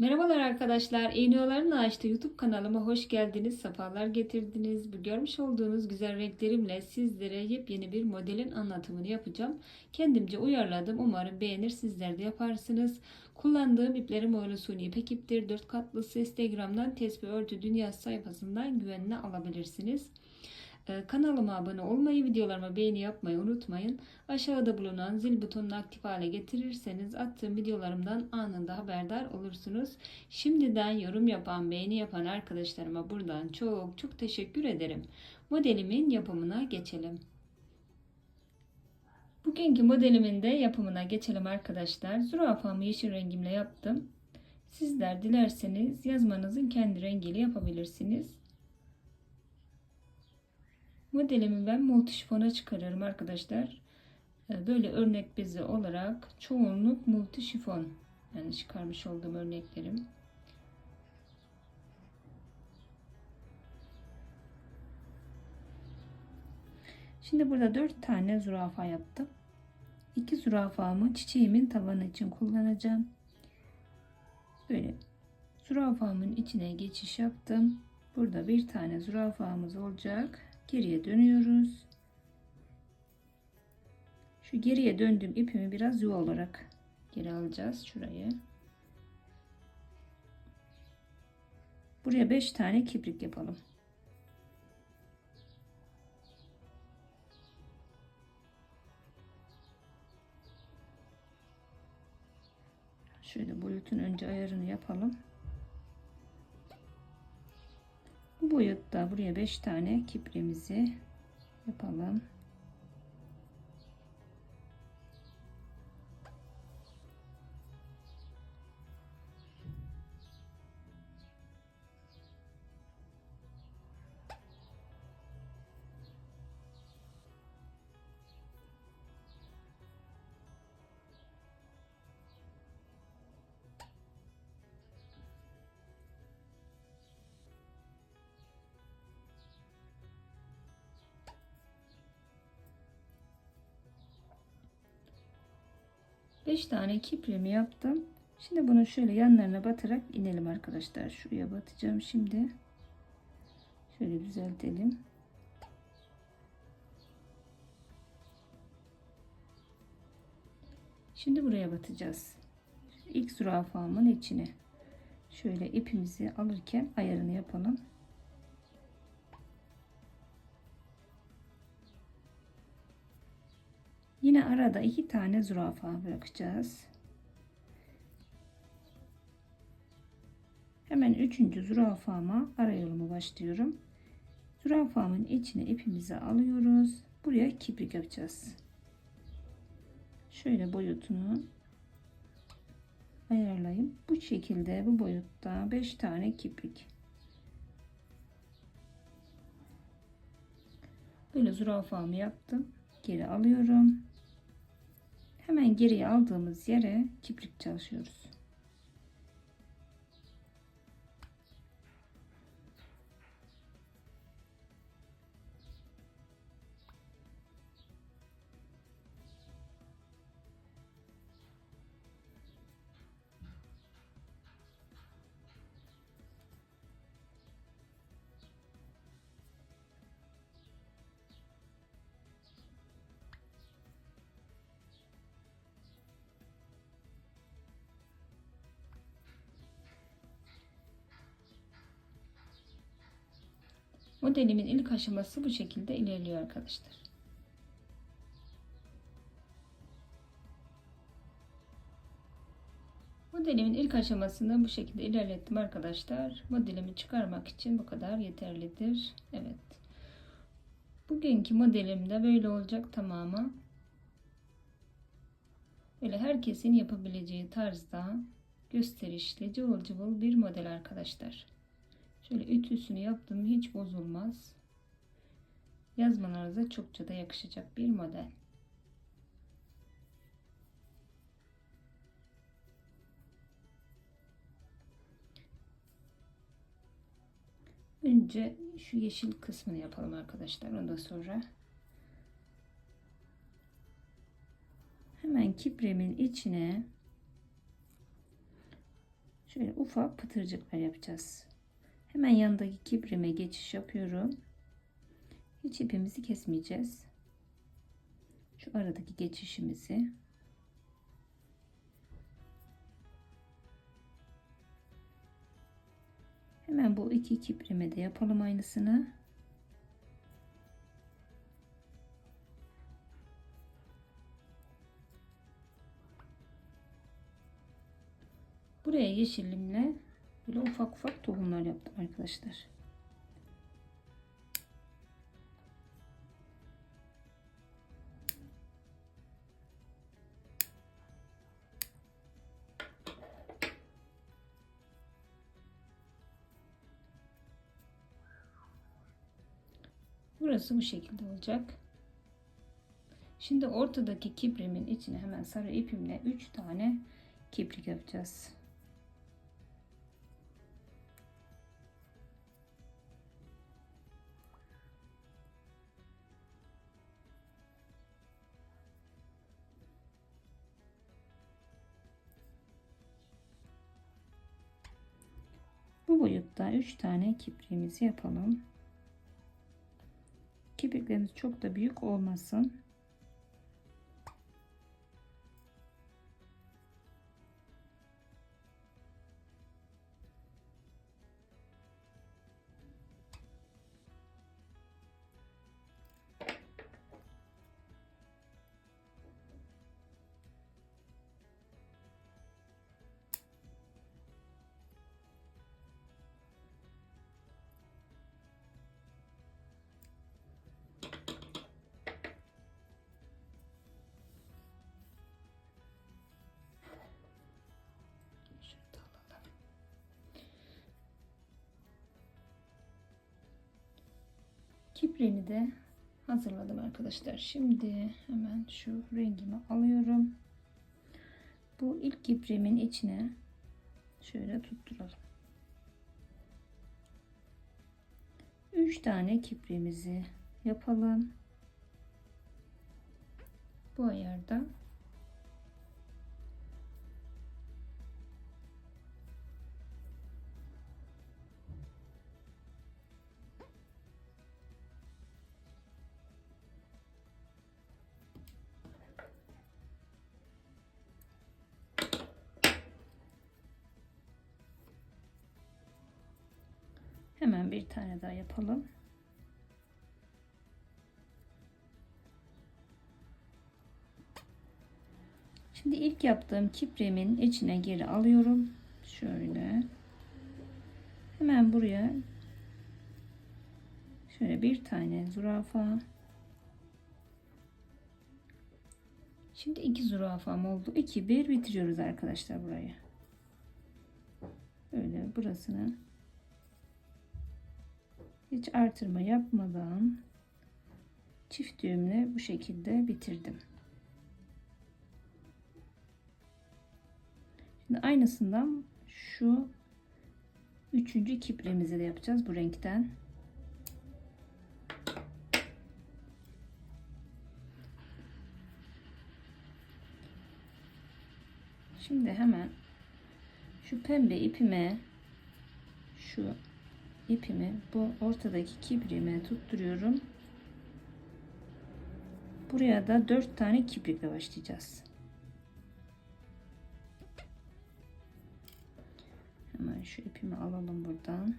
Merhabalar arkadaşlar. İğneoların Ağaç'ta YouTube kanalıma hoş geldiniz. Sefalar getirdiniz. Bu görmüş olduğunuz güzel renklerimle sizlere yepyeni bir modelin anlatımını yapacağım. Kendimce uyarladım. Umarım beğenir sizler de yaparsınız. Kullandığım iplerim Oğlu Suni İpek iptir. 4 katlısı Instagram'dan Tesbih Örtü Dünyası sayfasından güvenle alabilirsiniz. Ee, Kanalıma abone olmayı, videolarıma beğeni yapmayı unutmayın. Aşağıda bulunan zil butonunu aktif hale getirirseniz attığım videolarımdan anında haberdar olursunuz. Şimdiden yorum yapan, beğeni yapan arkadaşlarıma buradan çok çok teşekkür ederim. Modelimin yapımına geçelim. Bugünkü modelimin de yapımına geçelim arkadaşlar. Zürafamı yeşil rengimle yaptım. Sizler dilerseniz yazmanızın kendi rengiyle yapabilirsiniz. Modelimi ben multişifona çıkarıyorum arkadaşlar. Ee, Böyle örnek bezi olarak çoğunluk multişifon. Yani çıkarmış olduğum örneklerim. Şimdi burada 4 tane zürafa yaptım. 2 zürafamı çiçeğimin tavanı için kullanacağım. Böyle zürafamın içine geçiş yaptım. Burada bir tane zürafamız olacak geriye dönüyoruz. Şu geriye döndüğüm ipimi biraz yuva olarak geri alacağız şurayı. Buraya 5 tane kibrik yapalım. Şöyle boyutun önce ayarını yapalım. Boyutta buraya 5 tane kipremizi yapalım. Beş tane kipremi yaptım. Şimdi bunu şöyle yanlarına batarak inelim arkadaşlar. Şuraya batacağım şimdi. Şöyle düzeltelim. Şimdi buraya batacağız. İlk zürafamın içine. Şöyle ipimizi alırken ayarını yapalım. Yine arada iki tane zürafa bırakacağız. Hemen üçüncü zürafama ara yolumu başlıyorum. Zürafamın içine ipimizi alıyoruz. Buraya kibrik yapacağız. Şöyle boyutunu ayarlayayım. Bu şekilde bu boyutta 5 tane kibrik. Böyle zürafamı yaptım. Geri alıyorum. Hemen geriye aldığımız yere kibrik çalışıyoruz. Modelimin ilk aşaması bu şekilde ilerliyor arkadaşlar. Modelimin ilk aşamasını bu şekilde ilerlettim arkadaşlar. Modelimi çıkarmak için bu kadar yeterlidir. Evet. Bugünkü modelim de böyle olacak tamamı. Böyle herkesin yapabileceği tarzda gösterişli, cıvıl cıvıl bir model arkadaşlar. Şöyle ütüsünü yaptım hiç bozulmaz. Yazmalarınıza çokça da yakışacak bir model. Önce şu yeşil kısmını yapalım arkadaşlar. Ondan sonra hemen kipremin içine Şöyle ufak pıtırcıklar yapacağız. Hemen yanındaki kiprime geçiş yapıyorum. Hiç ipimizi kesmeyeceğiz. Şu aradaki geçişimizi Hemen bu iki kiprime de yapalım aynısını. Buraya yeşilimle böyle ufak ufak tohumlar yaptım arkadaşlar. Burası bu şekilde olacak. Şimdi ortadaki kiprimin içine hemen sarı ipimle 3 tane kiprik yapacağız. Boyutta 3 tane kipriğimizi yapalım. Kipriklerimiz çok da büyük olmasın. Kipriğini de hazırladım arkadaşlar. Şimdi hemen şu rengimi alıyorum. Bu ilk kipriğimin içine şöyle tutturalım. 3 tane kipriğimizi yapalım. Bu ayarda Hemen bir tane daha yapalım. Şimdi ilk yaptığım kiprimin içine geri alıyorum. Şöyle. Hemen buraya şöyle bir tane zürafa. Şimdi iki zürafam oldu. 2 1 bitiriyoruz arkadaşlar burayı. Böyle burasını hiç artırma yapmadan çift düğümle bu şekilde bitirdim. Şimdi aynısından şu üçüncü kipremizi de yapacağız bu renkten. Şimdi hemen şu pembe ipime şu ipimi bu ortadaki kibriğime tutturuyorum. Buraya da 4 tane kiprikle başlayacağız. Hemen şu ipimi alalım buradan.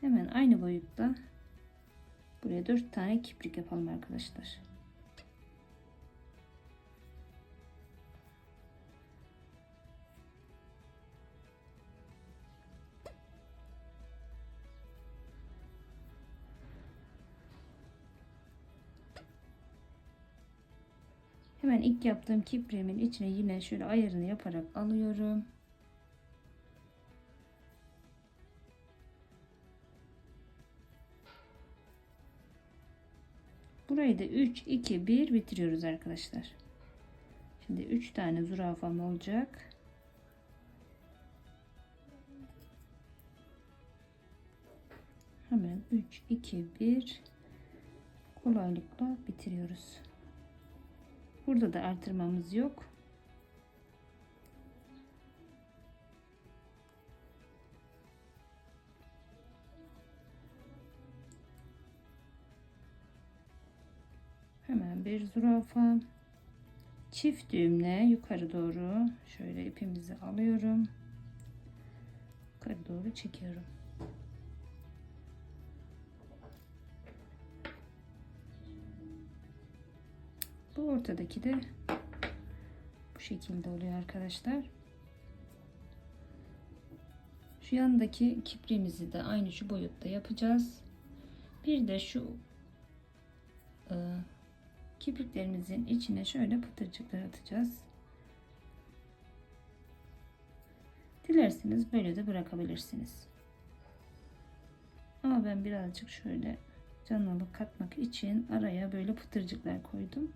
Hemen aynı boyutta buraya 4 tane kiprik yapalım arkadaşlar. Hemen ilk yaptığım kipriğimin içine yine şöyle ayarını yaparak alıyorum. Burayı da 3 2 1 bitiriyoruz arkadaşlar. Şimdi 3 tane zürafam olacak. Hemen 3, 2, 1 kolaylıkla bitiriyoruz. Burada da artırmamız yok. Bir zürafa çift düğümle yukarı doğru şöyle ipimizi alıyorum. Yukarı doğru çekiyorum. Bu ortadaki de bu şekilde oluyor arkadaşlar. Şu yandaki kipriğimizi de aynı şu boyutta yapacağız. Bir de şu e, kipriklerimizin içine şöyle pıtırcıklar atacağız. Dilerseniz böyle de bırakabilirsiniz. Ama ben birazcık şöyle canlılık katmak için araya böyle pıtırcıklar koydum.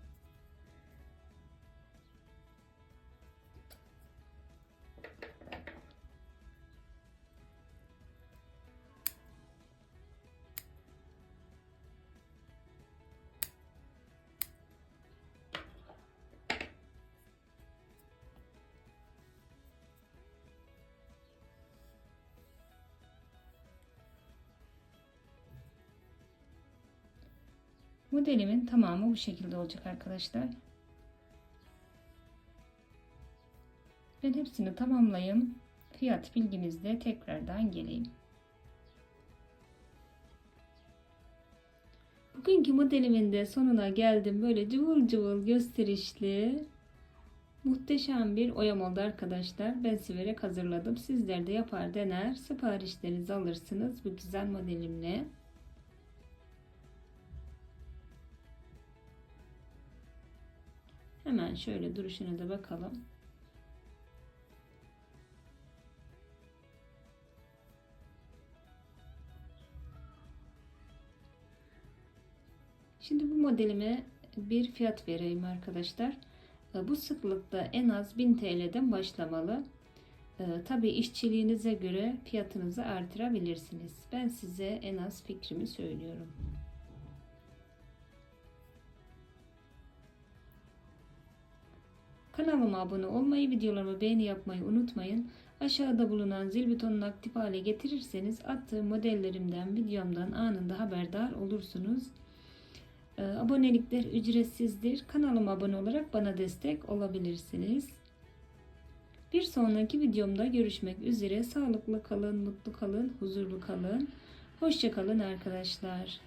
Modelimin tamamı bu şekilde olacak arkadaşlar. Ben hepsini tamamlayayım. Fiyat bilgimizde tekrardan geleyim. Bugünkü modelimin de sonuna geldim. Böyle cıvıl cıvıl gösterişli muhteşem bir oyam oldu arkadaşlar. Ben siverek hazırladım. Sizler de yapar dener siparişlerinizi alırsınız bu güzel modelimle. Hemen şöyle duruşuna da bakalım. Şimdi bu modelime bir fiyat vereyim arkadaşlar. Bu sıklıkta en az 1000 TL'den başlamalı. Tabi işçiliğinize göre fiyatınızı artırabilirsiniz. Ben size en az fikrimi söylüyorum. Kanalıma abone olmayı, videolarımı beğeni yapmayı unutmayın. Aşağıda bulunan zil butonunu aktif hale getirirseniz attığım modellerimden, videomdan anında haberdar olursunuz. Ee, abonelikler ücretsizdir. Kanalıma abone olarak bana destek olabilirsiniz. Bir sonraki videomda görüşmek üzere. Sağlıklı kalın, mutlu kalın, huzurlu kalın. Hoşçakalın arkadaşlar.